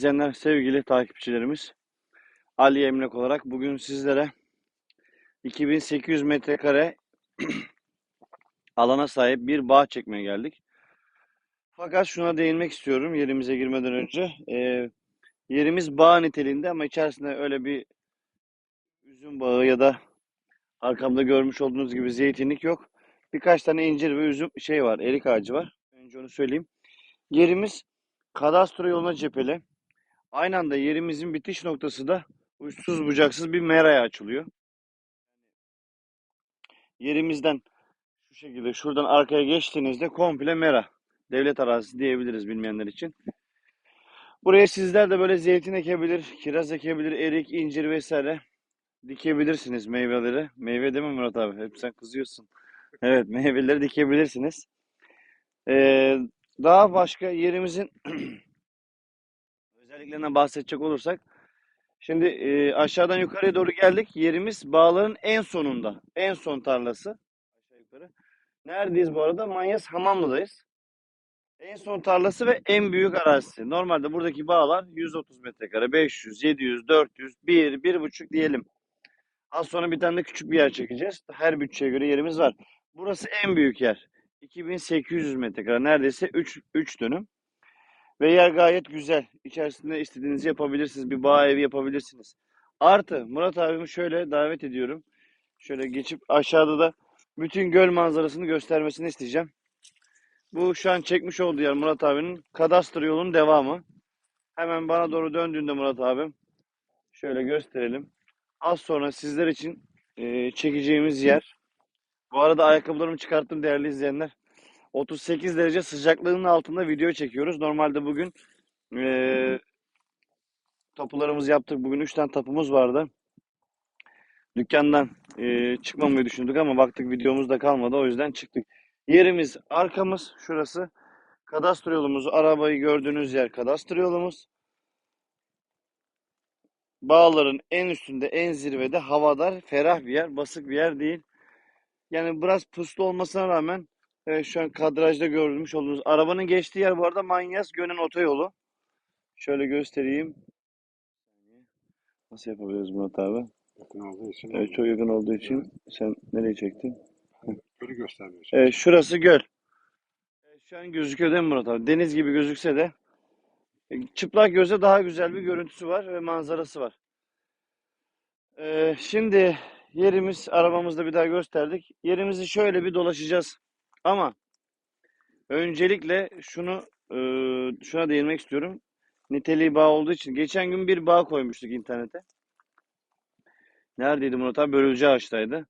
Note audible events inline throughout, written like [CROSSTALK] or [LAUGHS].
İzleyenler, sevgili takipçilerimiz, Ali Emlak olarak bugün sizlere 2800 metrekare [CLEARS THROAT] alana sahip bir bağ çekmeye geldik. Fakat şuna değinmek istiyorum yerimize girmeden önce. Ee, yerimiz bağ niteliğinde ama içerisinde öyle bir üzüm bağı ya da arkamda görmüş olduğunuz gibi zeytinlik yok. Birkaç tane incir ve üzüm şey var, erik ağacı var. Önce onu söyleyeyim. Yerimiz kadastro yoluna cepheli. Aynı anda yerimizin bitiş noktası da uçsuz bucaksız bir meraya açılıyor. Yerimizden şu şekilde şuradan arkaya geçtiğinizde komple mera. Devlet arazisi diyebiliriz bilmeyenler için. Buraya sizler de böyle zeytin ekebilir, kiraz ekebilir, erik, incir vesaire dikebilirsiniz meyveleri. Meyve değil mi Murat abi? Hep sen kızıyorsun. Evet meyveleri dikebilirsiniz. Ee, daha başka yerimizin [CLEARS THROAT] özelliklerinden bahsedecek olursak şimdi e, aşağıdan yukarıya doğru geldik. Yerimiz bağların en sonunda. En son tarlası. Neredeyiz bu arada? Manyas Hamamlı'dayız. En son tarlası ve en büyük arazisi. Normalde buradaki bağlar 130 metrekare, 500, 700, 400, 1, 1,5 diyelim. Az sonra bir tane de küçük bir yer çekeceğiz. Her bütçeye göre yerimiz var. Burası en büyük yer. 2800 metrekare. Neredeyse 3, 3 dönüm. Ve yer gayet güzel. İçerisinde istediğinizi yapabilirsiniz. Bir bağ evi yapabilirsiniz. Artı Murat abimi şöyle davet ediyorum. Şöyle geçip aşağıda da bütün göl manzarasını göstermesini isteyeceğim. Bu şu an çekmiş olduğu yer Murat abinin kadastro yolunun devamı. Hemen bana doğru döndüğünde Murat abim şöyle gösterelim. Az sonra sizler için e, çekeceğimiz yer. Bu arada ayakkabılarımı çıkarttım değerli izleyenler. 38 derece sıcaklığının altında video çekiyoruz. Normalde bugün e, tapularımızı yaptık. Bugün 3 tane tapumuz vardı. Dükkandan e, çıkmamayı düşündük ama baktık videomuz da kalmadı. O yüzden çıktık. Yerimiz arkamız şurası. Kadastro yolumuz. Arabayı gördüğünüz yer kadastro yolumuz. Bağların en üstünde, en zirvede havadar, ferah bir yer, basık bir yer değil. Yani biraz puslu olmasına rağmen e, şu an kadrajda görmüş olduğunuz arabanın geçtiği yer bu arada Manyas Gönen Otoyolu. Şöyle göstereyim. Nasıl yapabiliriz Murat abi? Yakın olduğu için Evet, çok yakın olduğu için sen nereye çektin? gölü göstermiyor. Evet, şurası göl. Evet, şu an gözüküyor değil mi Murat abi? Deniz gibi gözükse de e, çıplak göze daha güzel bir görüntüsü var ve manzarası var. Ee, şimdi yerimiz arabamızda bir daha gösterdik. Yerimizi şöyle bir dolaşacağız. Ama öncelikle şunu e, şuna değinmek istiyorum. Niteliği bağ olduğu için. Geçen gün bir bağ koymuştuk internete. Neredeydi Murat abi? Börülce ağaçtaydı.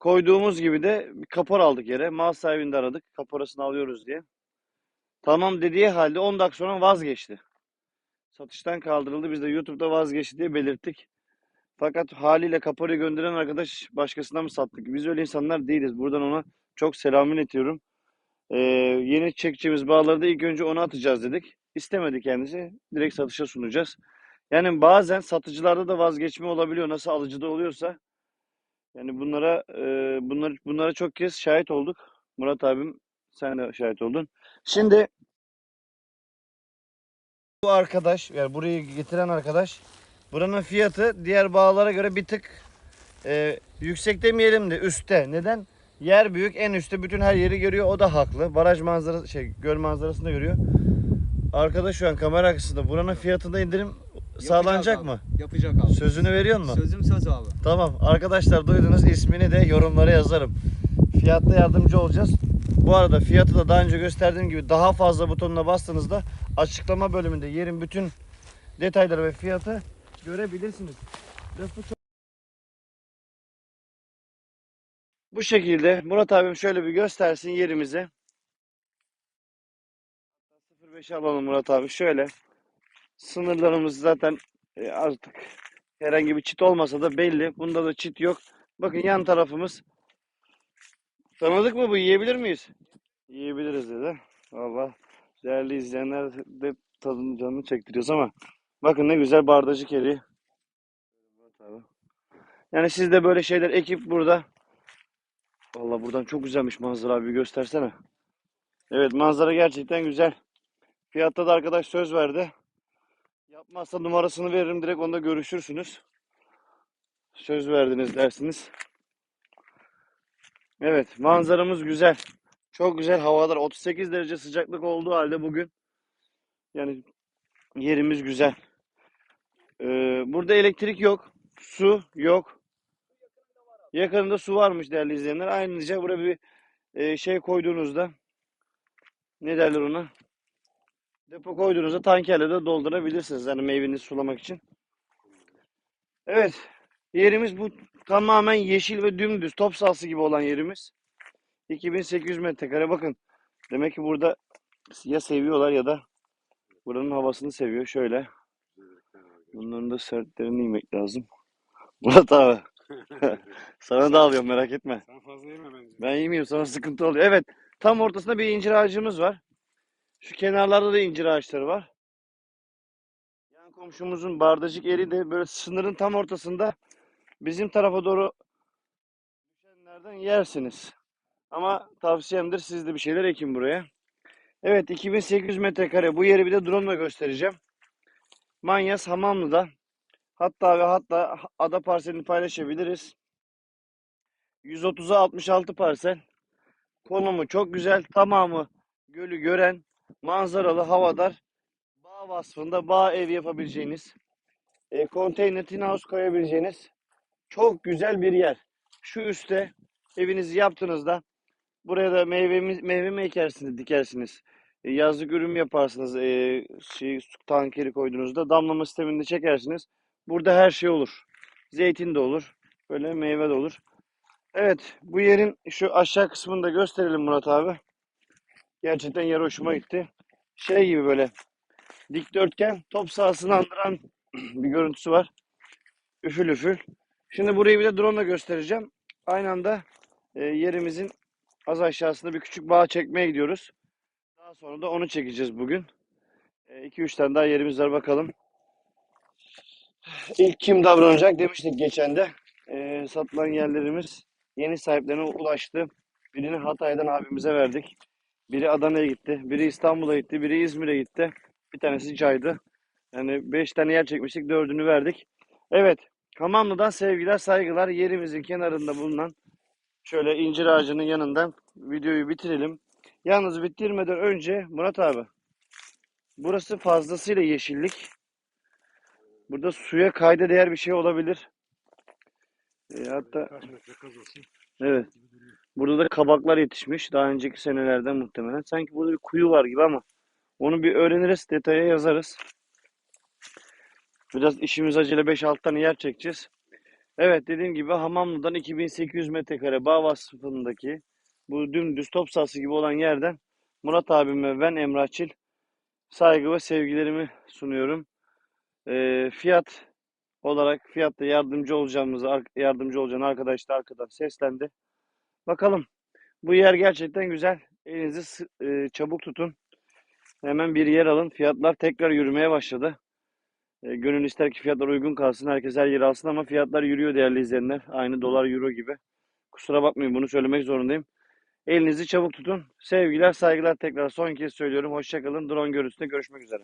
Koyduğumuz gibi de bir kapor aldık yere. Mal sahibini de aradık. Kaporasını alıyoruz diye. Tamam dediği halde 10 dakika sonra vazgeçti. Satıştan kaldırıldı. Biz de YouTube'da vazgeçti diye belirttik. Fakat haliyle kaporayı gönderen arkadaş başkasına mı sattık? Biz öyle insanlar değiliz. Buradan ona çok selamını iletiyorum. Ee, yeni çekeceğimiz bağları da ilk önce ona atacağız dedik. İstemedi kendisi. Direkt satışa sunacağız. Yani bazen satıcılarda da vazgeçme olabiliyor. Nasıl alıcıda oluyorsa. Yani bunlara e, bunları bunlara çok kez şahit olduk. Murat abim sen de şahit oldun. Şimdi bu arkadaş yani burayı getiren arkadaş buranın fiyatı diğer bağlara göre bir tık e, yüksek demeyelim de üstte. Neden? Yer büyük en üstte bütün her yeri görüyor. O da haklı. Baraj manzarası şey göl manzarasını da görüyor. Arkadaş şu an kamera arkasında. Buranın fiyatında indirim sağlanacak abi. mı? Yapacak abi. Sözünü veriyor mu? Sözüm söz abi. Tamam arkadaşlar duydunuz ismini de yorumlara yazarım. Fiyatta yardımcı olacağız. Bu arada fiyatı da daha önce gösterdiğim gibi daha fazla butonuna bastığınızda açıklama bölümünde yerin bütün detayları ve fiyatı görebilirsiniz. Lafı çok- Bu şekilde Murat abim şöyle bir göstersin yerimizi. 05'e alalım Murat abi şöyle. Sınırlarımız zaten e, artık herhangi bir çit olmasa da belli. Bunda da çit yok. Bakın yan tarafımız. Tanıdık mı bu? Yiyebilir miyiz? Yiyebiliriz dedi. Valla değerli izleyenler de tadını canını çektiriyoruz ama bakın ne güzel bardacık eriği. Yani siz de böyle şeyler ekip burada. Valla buradan çok güzelmiş manzara abi göstersene. Evet manzara gerçekten güzel. Fiyatta da arkadaş söz verdi. Yapmazsa numarasını veririm direkt onda görüşürsünüz. Söz verdiniz dersiniz. Evet manzaramız güzel. Çok güzel havalar. 38 derece sıcaklık olduğu halde bugün yani yerimiz güzel. Ee, burada elektrik yok. Su yok. Yakınında su varmış değerli izleyenler. Ayrıca buraya bir e, şey koyduğunuzda ne derler ona? Depo koyduğunuzda tankerle de doldurabilirsiniz. Yani meyvenizi sulamak için. Evet. Yerimiz bu tamamen yeşil ve dümdüz top sahası gibi olan yerimiz. 2800 metrekare. Bakın. Demek ki burada ya seviyorlar ya da buranın havasını seviyor. Şöyle. Bunların da sertlerini yemek lazım. Murat abi. [LAUGHS] Sana da alıyorum merak etme. Sen fazla yeme bence. Ben yemiyorum sana sıkıntı oluyor. Evet. Tam ortasında bir incir ağacımız var. Şu kenarlarda da incir ağaçları var. Yan komşumuzun bardacık eri de böyle sınırın tam ortasında bizim tarafa doğru düşenlerden yersiniz. Ama tavsiyemdir siz de bir şeyler ekin buraya. Evet 2800 metrekare. Bu yeri bir de drone ile göstereceğim. Manyas Hamamlı'da. Hatta ve hatta ada parselini paylaşabiliriz. 130'a 66 parsel. Konumu çok güzel. Tamamı gölü gören, manzaralı, havadar. Bağ vasfında bağ ev yapabileceğiniz, e, konteyner tin house koyabileceğiniz çok güzel bir yer. Şu üstte evinizi yaptığınızda buraya da meyvemiz, meyve mi ekersiniz, dikersiniz. E, yazlık ürün yaparsınız. E, şey, su tankeri koyduğunuzda damlama sisteminde çekersiniz. Burada her şey olur. Zeytin de olur. Böyle meyve de olur. Evet, bu yerin şu aşağı kısmını da gösterelim Murat abi. Gerçekten yer hoşuma gitti. Şey gibi böyle dikdörtgen top sahasını andıran [CLEARS THROAT] bir görüntüsü var. Üfül üfül. Şimdi burayı bir de drone ile göstereceğim. Aynı anda e, yerimizin az aşağısında bir küçük bağ çekmeye gidiyoruz. Daha sonra da onu çekeceğiz bugün. 2-3 tane daha yerimiz var bakalım. İlk kim davranacak demiştik geçen de. E, satılan yerlerimiz yeni sahiplerine ulaştı. Birini Hatay'dan abimize verdik. Biri Adana'ya gitti. Biri İstanbul'a gitti. Biri İzmir'e gitti. Bir tanesi Caydı. Yani 5 tane yer çekmiştik. Dördünü verdik. Evet. Hamamlı'dan sevgiler, saygılar. Yerimizin kenarında bulunan şöyle incir ağacının yanından videoyu bitirelim. Yalnız bitirmeden önce Murat abi burası fazlasıyla yeşillik. Burada suya kayda değer bir şey olabilir. E, hatta evet. Burada da kabaklar yetişmiş. Daha önceki senelerden muhtemelen. Sanki burada bir kuyu var gibi ama onu bir öğreniriz. Detaya yazarız. Biraz işimiz acele 5-6 tane yer çekeceğiz. Evet dediğim gibi Hamamlı'dan 2800 metrekare bağ vasfındaki bu dümdüz top sahası gibi olan yerden Murat abim ve ben Emrah Çil saygı ve sevgilerimi sunuyorum. Ee, fiyat olarak fiyatta yardımcı olacağımızı yardımcı olacağını arkadaş da arkadan seslendi. Bakalım. Bu yer gerçekten güzel. Elinizi e, çabuk tutun. Hemen bir yer alın. Fiyatlar tekrar yürümeye başladı. E, gönül ister ki fiyatlar uygun kalsın. Herkes her yeri alsın ama fiyatlar yürüyor değerli izleyenler. Aynı dolar euro gibi. Kusura bakmayın bunu söylemek zorundayım. Elinizi çabuk tutun. Sevgiler, saygılar tekrar son kez söylüyorum. Hoşçakalın. Drone görüntüsünde görüşmek üzere.